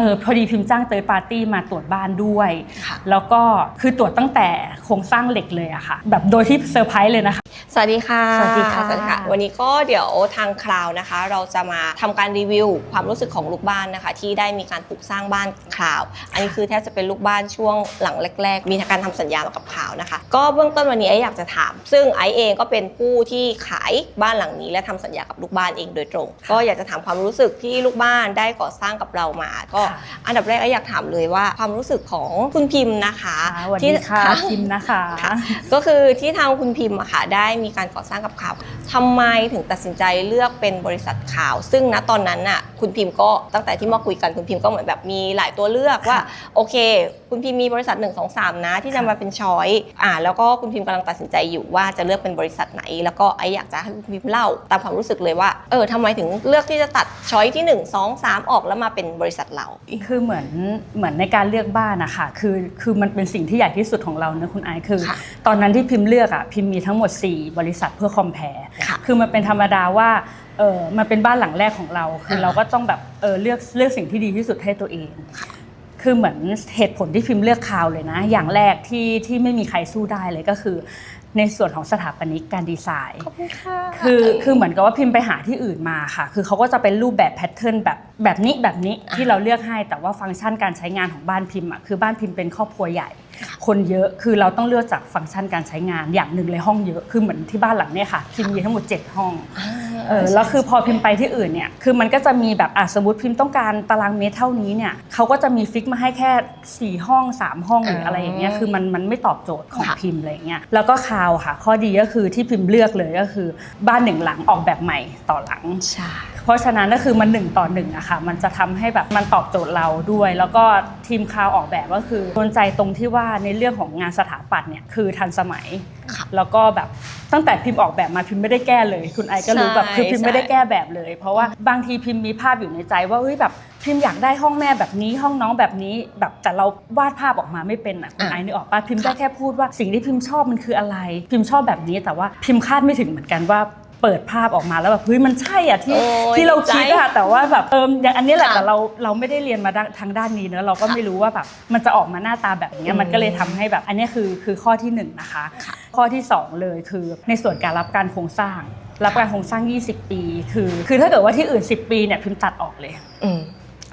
เออพอดีพิมพ์จ้างเตยปาร์ตี้มาตรวจบ้านด้วย ค่ะ แล้วก็คือตรวจตั้งแต่โครงสร้างเหล็กเลยอะค่ะ แบบโดยที่เซอร์ไพรส์เลยนะคะ สวัสดีค่ะสวัสดีค่ะ สวัสดีค่ะ วันนี้ก็เดี๋ยวทางคราวนะคะ เราจะมาทำการรีวิวความรู้สึกของลูกบ้านนะคะ ที่ได้มีการปลูกสร้างบ้านคราว อันนี้คือแทบจะเป็นลูกบ้านช่วงหลังแรก ๆ มีการทำสัญญามากับคราวนะคะ ก็เบื้องต้นวันนี้ไออยากจะถาม ซึ่งไอเองก็เป็นผู้ที่ขายบ้านหลังนี้และทำสัญญากับลูกบ้านเองโดยตรง ก็อยากจะถามความรู้สึกที่ลูกบ้านได้ก่อสร้างกับเรามา ก็ค่ะอันดับแรกไออยากถามเลยว่าความรู้สึกของคุณพิมพ์นะคะสวัสที่ดีค่ะพิมพ์นะคะค่ะก็คือที่ทางคุณพิมพ์อะค่ะได้มีการก่อสร้างกับข่าว ทำไมถึงตัดสินใจเลือกเป็นบริษัทข่าว ซึ่งณตอนนั้นน่ะคุณพิมพ์ก็ตั้งแต่ที่มาคุยกันคุณพิมพ์ก็เหมือนแบบมีหลายตัวเลือกว่า โอเค คุณพิมพ์มีบริษัท1 2 3 นะ ที่จะมาเป็นช้อยอ่าแล้วก็คุณพิมพ์กำลังตัดสินใจอยู่ว่าจะเลือกเป็นบริษัทไหน แล้วก็ไออยากจะให้คุณพิมพ์เล่าตามความรู้สึกเลยว่าเออทำไมถึงเลือกที่จะตัดช้อยที่ 1 2 3 ออกแล้วมาเป็นบริษัทเรา คือเหมือนเหมือนในการเลือกบ้านนะคะคือคือมันเป็นสิ่งที่ใหญ่ที่สุดของเรานะคุณไอซ์คือค่ะตอนนั้นที่พิมพ์เลือกอะพิมพ์มีทั้งหมด 4 บริษัทเพื่อคอมเพล ค่ะคือมันเป็นธรรมดาว่าเออมันเป็นบ้านหลังแรกของเรา คือค่ะเราก็ต้องแบบเออเลือกเลือกสิ่งที่ดีที่สุดให้ตัวเอง คือเหมือนเหตุผลที่พิมพ์เลือกคาวเลยนะ อย่างแรกที่ที่ไม่มีใครสู้ได้เลยก็คือ ในส่วนของสถาปนิกการดีไซน์ขอบคุณค่ะคือคือเหมือนกับว่าพิมพ์ไปหาที่อื่นมาค่ะ คือเขาก็จะเป็นรูปแบบแพทเทิร์นแบบแบบนี้แบบนี้ที่เราเลือกให้แต่ว่าฟังก์ชันการใช้งานของบ้านพิมพ์อะคือบ้านพิมพ์เป็นครอบครัวใหญ่ คนเยอะคือเราต้องเลือกจากฟังก์ชันการใช้งานอย่างหนึ่งเลยห้องเยอะคือเหมือนที่บ้านหลังเนี้ยค่ะพิมพ์มีทั้งหมด 7 ห้อง เออแล้วคือพอพิมพ์ไปที่อื่นเนี่ยคือมันก็จะมีแบบอะสมมติพิมพ์ต้องการตารางเมตรเท่านี้เนี่ยเขาก็จะมีฟิกมาให้แค่4ห้อง3ห้องหรืออะไรอย่างเงี้ยคือมันมันไม่ตอบโจทย์ของค่ะพิมพ์อะไรอย่างเงี้ยแล้วก็คาวค่ะ ข้อดีก็คือที่พิมพ์เลือกเลยก็คือ บ้านหนึ่งหลังออกแบบใหม่ต่อหลังใช่ เพราะฉะนั้นก็คือมันหนึ่งต่อหนึ่งอะค่ะมันจะทำให้แบบมันตอบโจทย์เราด้วย แล้วก็ทีมคาวออกแบบก็คือโดนใจตรงที่ว่าในเรื่องของงานสถาปัตย์เนี่ยคือทันสมัยค่ะแล้วก็แบบตั้งแต่พิมพ์ออกแบบมาพิมพ์ไม่ได้แก้เลย คุณไอก็รู้ใช่แบบคือพิมพ์ไม่ได้ใช่แก้แบบเลย เพราะว่าบางทีพิมพ์มีภาพอยู่ในใจ ว่าเฮ้ยแบบพิมพ์อยากได้ห้องแม่แบบนี้ห้องน้องแบบนี้ แบบแต่เราวาดภาพออกมาไม่เป็นอะคุณไอนึกออกปะพิมพ์ได้แค่พูดว่าสิ่งที่พิมพ์ชอบมันคืออะไร พิมพ์ชอบแบบนี้แต่ว่าพิมพ์คาดไม่ถึงเหมือนกันว่า เปิดภาพออกมาแล้วแบบเฮ้ยมันใช่อะที่โอ้ยที่เราคิดดีอะใจแต่ว่าแบบเอออย่างอันนี้แหละค่ะแต่เราเราไม่ได้เรียนมาด้านทางด้านนี้เนอะเราก็ค่ะไม่รู้ว่าแบบมันจะออกมาหน้าตาแบบนี้อืมมันก็เลยทำให้แบบ อันนี้คือคือข้อที่หนึ่งนะคะ ค่ะ ข้อที่สองเลยคือในส่วนการรับการโครงสร้าง รับการโครงสร้าง 20 ปี คือ คือถ้าเกิดว่าที่อื่น 10 ปีเนี่ยพิมพ์ตัดออกเลย อืม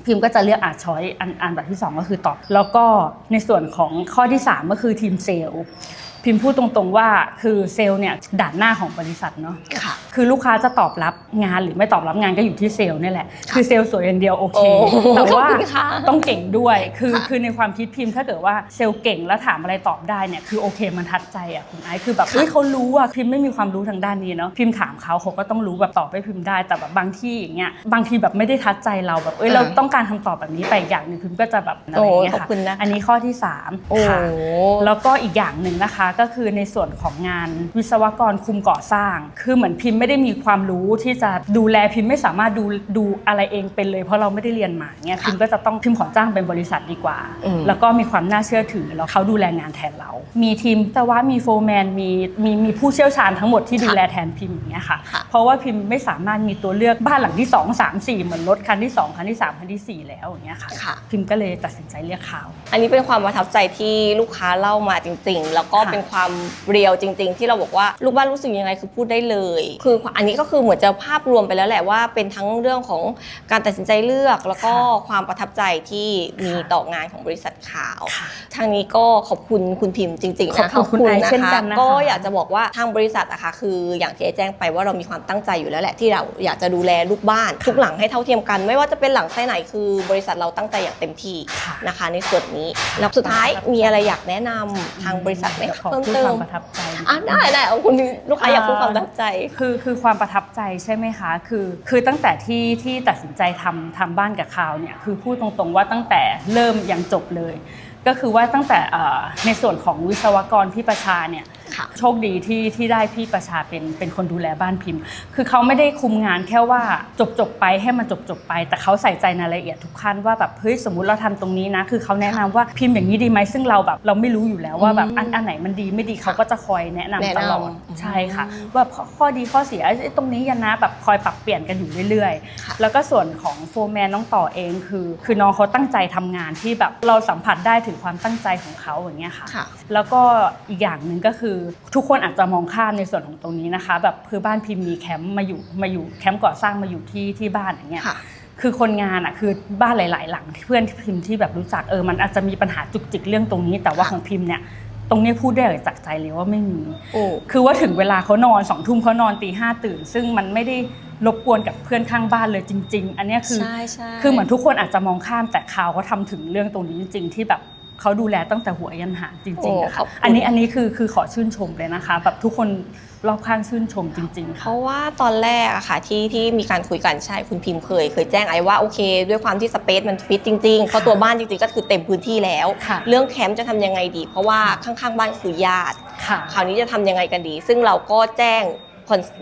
พิมพ์ก็จะเลือกอาช้อยอันอันแบบที่ 2 ก็คือตอบ แล้วก็ในส่วนของข้อที่ 3 ก็คือทีมเซลล์ พิมพ์พูดตรงๆว่าคือเซลล์เนี่ยด่านหน้าของบริษัทเนาะค่ะ คือลูกค้าจะตอบรับงานหรือไม่ตอบรับงานก็อยู่ที่เซลล์นี่แหละ คือเซลล์สวยอย่างเดียวโอเคโอ้แต่ว่าขอบคุณค่ะต้องเก่งด้วย คือค่ะคือในความคิดพิมพ์ถ้าเกิดว่าเซลล์เก่งแล้วถามอะไรตอบได้เนี่ยคือโอเคมันทัดใจอะคุณไอซ์คือแบบเฮ้ยเขารู้อะพิมพ์ไม่มีความรู้ทางด้านนี้เนาะพิมพ์ถามเขาเขาก็ต้องรู้แบบตอบให้พิมพ์ได้แต่แบบบางที่อย่างเงี้ยบางทีแบบไม่ได้ทัดใจเราแบบเอ้ยเราต้องการคำตอบแบบนี้ไปอีกอย่างหนึ่งพิมพ์ก็จะแบบอะไรอย่างเงี้ยโอ้ขอบค่ะคุณนะคะอันนี้ข้อที่สามโอ้ค่ะแล้วก็อีกอย่างหนึ่งนะคะก็คือในส่วนของงานวิศวกรคุมก่อสร้าง คือเหมือนพิมพ์ไม่ได้มีความรู้ที่จะดูแลพิมพ์ไม่สามารถดูดูอะไรเองเป็นเลย เพราะเราไม่ได้เรียนมาเนี่ยพิมพ์ก็จะต้องพิมพ์ขอจ้างเป็นบริษัทดีกว่าอืมแล้วก็มีความน่าเชื่อถือแล้วเขาดูแลงานแทนเรา มีทีมแต่ว่ามีโฟร์แมนมีมีมีผู้เชี่ยวชาญทั้งหมดที่ดูแลแทนพิมพ์อย่างเงี้ยค่ะค่ะเพราะว่าพิมพ์ไม่สามารถมีตัวเลือกบ้านหลังที่ 2 3 4 เหมือนรถคันที่ 2 คันที่ 3 คันทีสี่4 แล้วอย่างเงี้ยค่ะค่ะ พิมพ์ก็เลยตัดสินใจเรียกเขาอันนี้เป็นความประทับใจที่ลูกค้าเล่ามาจริง ๆ แล้วก็ค่ะเป็นความเรียวจริง ๆ ที่เราบอกว่าลูกบ้านรู้สึกยังไงคือพูดได้เลย คืออันนี้ก็คือเหมือนจะภาพรวมไปแล้วแหละว่าเป็นทั้งเรื่องของการตัดสินใจเลือก แล้วก็ความประทับใจที่มีต่องานของบริษัทข่าวค่ะทางนี้ก็ขอบคุณคุณพิมพ์จริงๆนะขอบคุณคุณไอซ์เช่นกันนะคะก็อยากจะบอกว่าทางบริษัทอะค่ะคืออย่างที่ไอแจ้งไปว่าเรามีความตั้งใจอยู่แล้วแหละที่เราอยากจะดูแลลูกบ้านทุกหลังให้เท่าเทียมกัน ไม่ว่าจะเป็นหลังไส้ไหนคือบริษัทเราตั้งใจอย่างเต็มที่ค่ะนะคะ ในส่วนนี้แล้วสุดท้ายมีอะไรอยากแนะนำทางบริษัทไหมดี๋ยวคะขอเพิ่มพูดเติความมประทับใจ อะได้ได้เอาคุณลูกค้าอยากพูดความประทับใจ คือคือความประทับใจใช่ไหมคะ คือคือตั้งแต่ที่ที่ตัดสินใจทำทำบ้านกับคาวเนี่ยคือพูดตรงๆว่าตั้งแต่เริ่มยังจบเลย ก็คือว่าตั้งแต่เอ่อในส่วนของวิศวกรพี่ประชาเนี่ย ค่ะ โชคดีที่ที่ได้พี่ประชาเป็นเป็นคนดูแลบ้านพิมพ์ คือเขาไม่ได้คุมงานแค่ว่าจบจบๆไปให้มันจบจบๆไป แต่เขาใส่ใจในรายละเอียดทุกขั้นว่าแบบเฮ้ยสมมุติเราทำตรงนี้นะ คือเขาแนะนำว่าพิมพ์อย่างนี้ดีไหมซึ่งเราแบบเราไม่รู้อยู่แล้วว่าแบบอันอันไหนมันดีไม่ดีเขาก็จะคอยแนะนำแนะตนำลอดใช่ค่ะ ว่าข้อข้อดีข้อเสียไอ้ตรงนี้ยันนะแบบคอยปรับเปลี่ยนกันอยู่เรื่อยค่ะๆแล้วก็ส่วนของโฟร์แมนน้องต่อเองคือ คือน้องเขาตั้งใจทำงานที่แบบเราสัมผัสได้ถึงความตั้งใจของเขาอย่างเงี้ยค่ะค่ะแล้วก็อีกอย่างหนึ่งก็คือทุกคนอาจจะมองข้ามในส่วนของตรงนี้นะคะ แบบคือบ้านพิมพ์มีแคมป์มาอยู่มาอยู่แคมป์ก่อสร้างมาอยู่ที่ที่บ้านอย่างเงี้ยค่ะคือคนงานอะคือบ้านหลาย ๆ หลังที่เพื่อนพิมพ์ที่แบบรู้จักเออมันอาจจะมีปัญหาจุกจิกเรื่องตรงนี้ แต่ว่าค่ะของพิมพ์เนี่ยตรงนี้พูดได้เลยจากใจเลยว่าไม่มีโอ้คือว่าถึงเวลาเขานอนสองทุ่มเขานอนตีห้าตื่น ซึ่งมันไม่ได้รบกวนกับเพื่อนข้างบ้านเลยจริง ๆ อันเนี้ยคือใช่ใช่คือเหมือนทุกคนอาจจะมองข้ามแต่ข่าวเขาทำถึงเรื่องตรงนี้จริง ๆ ที่แบบ เขาดูแลตั้งแต่หัวยันหางจริงๆอะโอ้ขค่ะอบคุณอันนี้อันนี้คือคือขอชื่นชมเลยนะคะแบบทุกคนรอบข้างชื่นชมจริงๆ เพค่ะราะว่าตอนแรกอะค่ะที่ที่มีการคุยกันใช่คุณพิมพ์เคย เคยแจ้งไอ้ว่าโอเค ด้วยความที่สเปซมันฟิตจริงๆเพราะตัวบ้านจริงๆก็คือเต็มพื้นที่แล้วค่ะเรื่องแคมป์จะทำยังไงดี เพราะว่าข้างๆบ้านคือญาติค่ะคราวนี้จะทำยังไงกันดี ซึ่งเราก็แจ้งคอน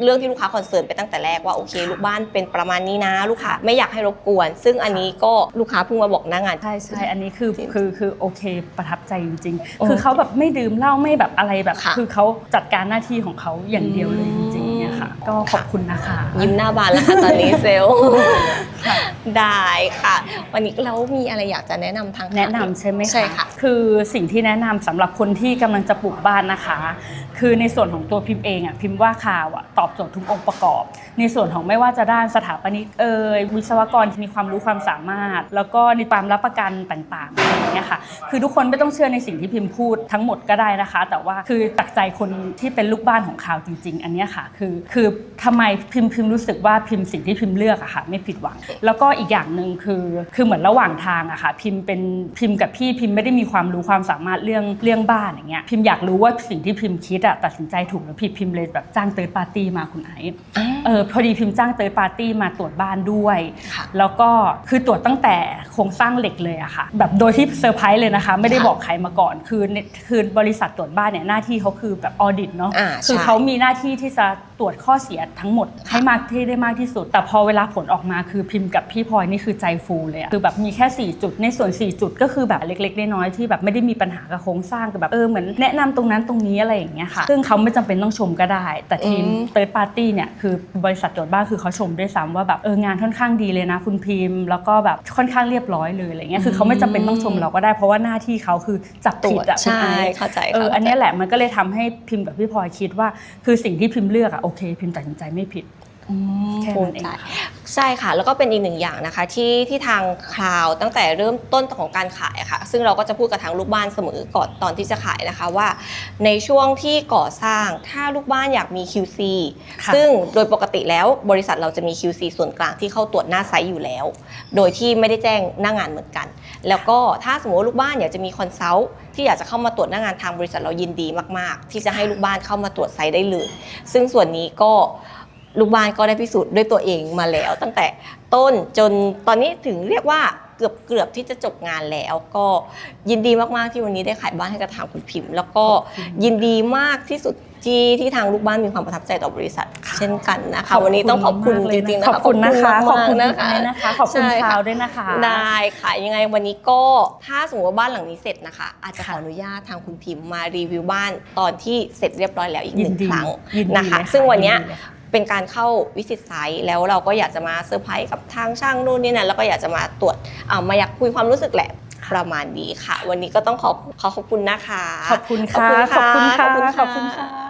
เรื่องที่ลูกค้าคอนเซิร์นไปตั้งแต่แรกว่าโอเคค่ะลูกบ้านเป็นประมาณนี้นะ ลูกค้าไม่อยากให้รบกวน ซึ่งอันนี้ก็ลูกค้าเพิ่งมาบอกหน้างาน ใช่ใช่อันนี้คือจริงคือคือโอเค ประทับใจจริงโอ้ๆคือเขาแบบไม่ดื่มเหล้าไม่แบบอะไรแบบค่ะคือเขาจัดการหน้าที่ของเขาอย่างเดียวเลยจริงๆเนี่ยค่ะ ก็ขอบคุณนะคะ ยิ้มหน้าบานแล้วค่ะตอนนี้เซลล์ค่ะได้ค่ะ วันนี้แล้วมีอะไรอยากจะแนะนำทางแนะนำใช่ไหมคะใช่ค่ะ คือสิ่งที่แนะนำสำหรับคนที่กำลังจะปลูกบ้านนะคะ คือในส่วนของตัวพิมพ์เองอะพิมพ์ว่าข่าวอะตอบโจทย์ทุกองค์ประกอบ ในส่วนของไม่ว่าจะด้านสถาปนิกเอ่ยวิศวกรที่มีความรู้ความสามารถ แล้วก็ในความรับประกันต่างๆอะไรอย่างเงี้ยค่ะคือทุกคนไม่ต้องเชื่อในสิ่งที่พิมพ์พูดทั้งหมดก็ได้นะคะ แต่ว่าคือตักใจคนที่เป็นลูกบ้านของข่าวจริง ๆ อันเนี้ยค่ะ คือคือทำไมพิมพ์พิมพ์รู้สึกว่าพิมพ์สิ่งที่พิมพ์เลือกอะค่ะไม่ผิดหวัง แล้วก็อีกอย่างหนึ่งคือคือเหมือนระหว่างทางอะค่ะพิมพ์เป็นพิมพ์กับพี่พิมพ์ไม่ได้มีความรู้ความสามารถเรื่องเรื่องบ้านอย่างเงี้ยพิมพ์อยากรู้ว่าสิ่งที่พิมพ์คิดอะตัดสินใจถูกหรือผิดพิมพ์เลยแบบจ้างเติร์ดปาร์ตี้มาคุณไอซ์เออพอดีพิมพ์จ้างเติร์ดปาร์ตี้มาตรวจบ้านด้วยค่ะแล้วก็คือตรวจตั้งแต่โครงสร้างเหล็กเลยอะค่ะ แบบโดยที่เซอร์ไพรส์เลยนะคะ ไม่ได้ค่ะบอกใครมาก่อน คือในคือบริษัทตรวจบ้านเนี่ยหน้าที่เขาคือแบบออดิตเนาะอ่าคือใช่เขามีหน้าที่ที่จะตรวจข้อเสียทั้งหมดให้มากที่ได้มากที่สุด แต่พอเวลาผลออกมาคือพิมพ์กับพี่พลอยนี่คือใจฟูเลยอะคือแบบมีแค่ 4 จุดในส่วน 4 จุดก็คือแบบเล็กๆน้อยๆที่แบบไม่ได้มีปัญหากับโครงสร้างแต่แบบเออเหมือนแนะนำตรงนั้นตรงนี้อะไรอย่างเงี้ยค่ะซึ่งเขาไม่จำเป็นต้องชมก็ได้ แต่ทีมอืมเติร์ดปาร์ตี้เนี่ยคือบริษัทตรวจบ้านคือเขาชมด้วยซ้ำว่าแบบเอองานค่อนข้างดีเลยนะคุณพิมพ์ แล้วก็แบบค่อนข้างเรียบร้อยเลยอะไรเงี้ยคือเขาไม่จำเป็นต้องชมเราก็ได้ เพราะว่าหน้าที่เขาคือจับตรผิวดจอะคุณใช่ไอซ์เข้าใจเออค่ะอันเนี้ยแหละมันก็เลยทำให้พิมพ์กับพี่พลอยคิดว่า คือสิ่งที่พิมพ์เลือกอะโอเค พิมพ์ตัดสินใจไม่ผิดแค่ภูนั้มินเองใจค่ะใช่ค่ะ แล้วก็เป็นอีกหนึ่งอย่างนะคะที่ที่ทางคลาวตั้งแต่เริ่มต้นของการขายอะค่ะ ซึ่งเราก็จะพูดกับทางลูกบ้านเสมอก่อนตอนที่จะขายนะคะว่า ในช่วงที่ก่อสร้างถ้าลูกบ้านอยากมี QC ค่ะซึ่งโดยปกติแล้วบริษัทเราจะมี QC ส่วนกลางที่เข้าตรวจหน้าไซต์อยู่แล้ว โดยที่ไม่ได้แจ้งหน้างานเหมือนกัน แล้วก็ถ้าสมมติว่าลูกบ้านอยากจะมีคอนซัลท์ที่อยากจะเข้ามาตรวจหน้างานทางบริษัทเรายินดีมาก ๆ ที่จะให้ลูกบ้านเข้ามาตรวจไซต์ได้เลย ซึ่งส่วนนี้ก็ลูกบ้านก็ได้พิสูจน์ด้วยตัวเองมาแล้ว ตั้งแต่ต้นจนตอนนี้ถึงเรียกว่า เกือบเกือบที่จะจบงานแล้ว ก็ยินดีมากๆที่วันนี้ได้ขายบ้านให้กับทางคุณพิมพ์ แล้วก็ยินดีมากที่สุดที่ที่ทางลูกบ้านมีความประทับใจต่อบริษัท เช่นกันนะคะ วันนี้ต้องขอบคุณจริงๆนะคะขอบคุณนะคะขอบคุณมากๆนะคะนะคะขอบคุณใช่ชาวด้วยนะคะได้ค่ะยังไงวันนี้ก็ถ้าสมมติว่าบ้านหลังนี้เสร็จนะคะ อาจจะขอค่ะอนุญาตทางคุณพิมพ์มารีวิวบ้านตอนที่เสร็จเรียบร้อยแล้วอีกหยินึ่นงดีครั้งยินดีนะคะเลยซึ่งวันเนี้ยยิดี เลยค่ะเป็นการเข้าวิสิตไซต์แล้วเราก็อยากจะมาเซอร์ไพรส์กับทางช่างนู่นนี่นั่นแล้วก็อยากจะมาตรวจอ่ามาอยากคุยความรู้สึกแหละประมาณนี้ค่ะ วันนี้ก็ต้องขอขอขอบคุณนะคะ ขอบคุณค่ะขอบคุณค่ะขอบคุณค่ะขอบคุณค่ะขอบคุณค่ะ